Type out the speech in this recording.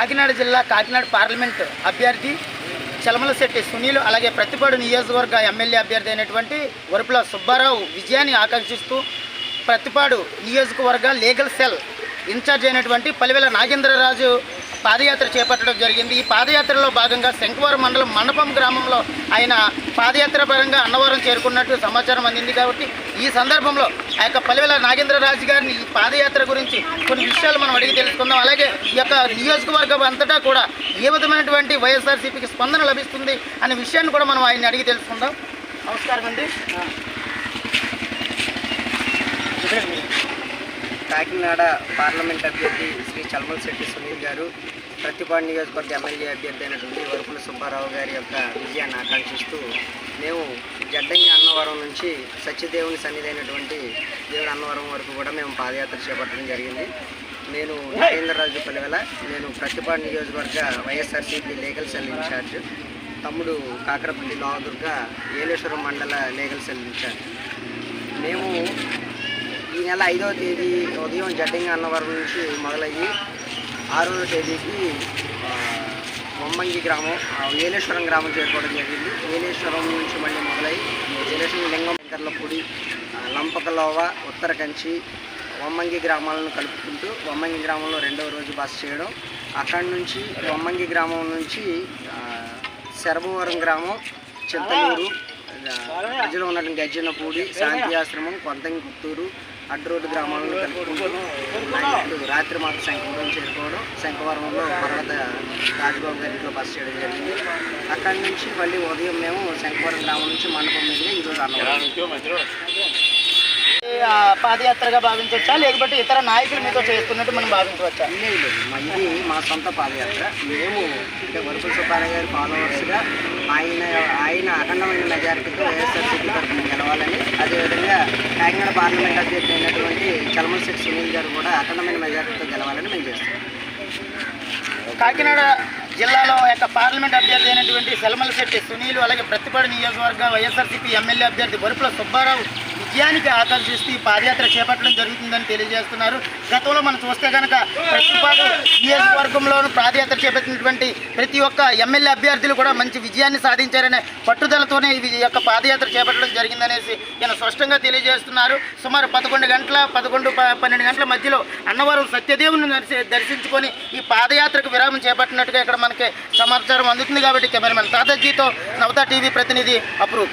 కాకినాడ జిల్లా కాకినాడ పార్లమెంట్ అభ్యర్థి చలమలశెట్టి సునీల్ అలాగే ప్రతిపాడు నియోజకవర్గ ఎమ్మెల్యే అభ్యర్థి అయినటువంటి వరుపుల సుబ్బారావు విజయాన్ని ఆకాంక్షిస్తూ ప్రతిపాడు నియోజకవర్గ లీగల్ సెల్ ఇన్ఛార్జ్ అయినటువంటి పలివెల నాగేంద్రరాజు పాదయాత్ర చేపట్టడం జరిగింది. ఈ పాదయాత్రలో భాగంగా శంకువారం మండలం మండపం గ్రామంలో ఆయన పాదయాత్ర పరంగా అన్నవరం చేరుకున్నట్టు సమాచారం అందింది కాబట్టి ఈ సందర్భంలో ఆ యొక్క పల్లెల నాగేంద్రరాజు గారిని ఈ పాదయాత్ర గురించి కొన్ని విషయాలు మనం అడిగి తెలుసుకుందాం. అలాగే ఈ యొక్క నియోజకవర్గం అంతటా కూడా ఏ విధమైనటువంటి వైఎస్ఆర్సీపీకి స్పందన లభిస్తుంది అనే విషయాన్ని కూడా మనం ఆయన్ని అడిగి తెలుసుకుందాం. నమస్కారం అండి. కాకినాడ పార్లమెంట్ అభ్యర్థి శ్రీ చల్మల్ శెట్టి సునీల్ గారు ప్రతిపాడు నియోజకవర్గ ఎమ్మెల్యే అభ్యర్థి అయినటువంటి వరుపుల సుబ్బారావు గారి యొక్క విజయాన్ని ఆకాంక్షిస్తూ మేము జడ్డంగి అన్నవరం నుంచి సత్యదేవుని సన్నిధి అయినటువంటి దేవుడు అన్నవరం వరకు కూడా మేము పాదయాత్ర చేపట్టడం జరిగింది. నేను నాగేంద్రరాజు పలివెల నేను ప్రతిపాడు నియోజకవర్గ వైఎస్ఆర్సీపీ లీగల్ సెల్ ఇన్ఛార్జ్ తమ్ముడు కాకరపల్లి లావదుర్గ ఏలేశ్వరం మండల లీగల్ సెల్ ఇన్ఛార్జ్. మేము ఈ నెల ఐదవ తేదీ ఉదయం జడ్డింగ్ అన్నవరం నుంచి మొదలయ్యి ఆరవ తేదీకి బొమ్మంగి గ్రామం వేలేశ్వరం ఏలేశ్వరం గ్రామం చేరుకోవడం జరిగింది. ఏలేశ్వరం నుంచి మళ్ళీ మొదలై ఏలేశ్వరం లింగం వెంకర్లపూడి లంపకలోవ ఉత్తర కంచి వమ్మంగి గ్రామాలను కలుపుకుంటూ వమ్మంగి గ్రామంలో రెండవ రోజు బస చేయడం. అక్కడి నుంచి వమ్మంగి గ్రామం నుంచి శరభవరం గ్రామం చింతలూరు మధ్యలో ఉన్నటువంటి గజ్జనపూడి శాంతి ఆశ్రమం కొంతంగి పుత్తూరు అడ్రోడ్డు గ్రామాలను కలుపుకుంటూ రాత్రి మాకు శంఖవరం చేరుకోవడం శంఖవరంలో పర్వత రాజబాబు గారి ఇంట్లో బస్ చేయడం జరిగింది. అక్కడి నుంచి మళ్ళీ ఉదయం మేము శంఖవరం గ్రామం నుంచి మండపం మీద ఈరోజు అన్నవరం ఆ, పాదయాత్రగా భావించవచ్చా? లేకపోతే ఇతర నాయకులు మీతో చేస్తున్నట్టు మనం భావించవచ్చా? లేదు ఇది మా సొంత పాదయాత్ర. మేము అంటే వరుపుల సుబ్బారావు గారి ఫాలోవర్స్గా ఆయన ఆయన అఖండమైన మెజారిటీతో వైఎస్ఆర్సీపీ తరఫున గెలవాలని అదేవిధంగా కాకినాడ పార్లమెంట్ అభ్యర్థి అయినటువంటి చలమశెట్టి సునీల్ గారు కూడా అఖండమైన మెజార్టీతో గెలవాలని మేము చేస్తాం కాకినాడ జిల్లాలో యొక్క పార్లమెంట్ అభ్యర్థి అయినటువంటి సెలమలశెట్టి సునీల్ అలాగే ప్రతిపాడు నియోజకవర్గ వైఎస్ఆర్సీపీ ఎమ్మెల్యే అభ్యర్థి బొరుపుల సుబ్బారావు విజయానికి ఆకర్షిస్తూ ఈ పాదయాత్ర చేపట్టడం జరుగుతుందని తెలియజేస్తున్నారు. గతంలో మనం చూస్తే కనుక ప్రతిపాడు నియోజకవర్గంలోనూ పాదయాత్ర చేపట్టినటువంటి ప్రతి ఒక్క ఎమ్మెల్యే అభ్యర్థులు కూడా మంచి విజయాన్ని సాధించారనే పట్టుదలతోనే ఈ యొక్క పాదయాత్ర చేపట్టడం జరిగిందనేసి ఈయన స్పష్టంగా తెలియజేస్తున్నారు. సుమారు పదకొండు గంటల పదకొండు ప- పన్నెండు గంటల మధ్యలో అన్నవరం సత్యదేవుని దర్శి- దర్శించుకొని ఈ పాదయాత్రకు విరామం చేపట్టినట్టుగా ఇక్కడ మనకి సమాచారం అందుతుంది కాబట్టి కెమెరామెన్ తాతాజీతో నవతా టీవీ ప్రతినిధి అప్రూవ్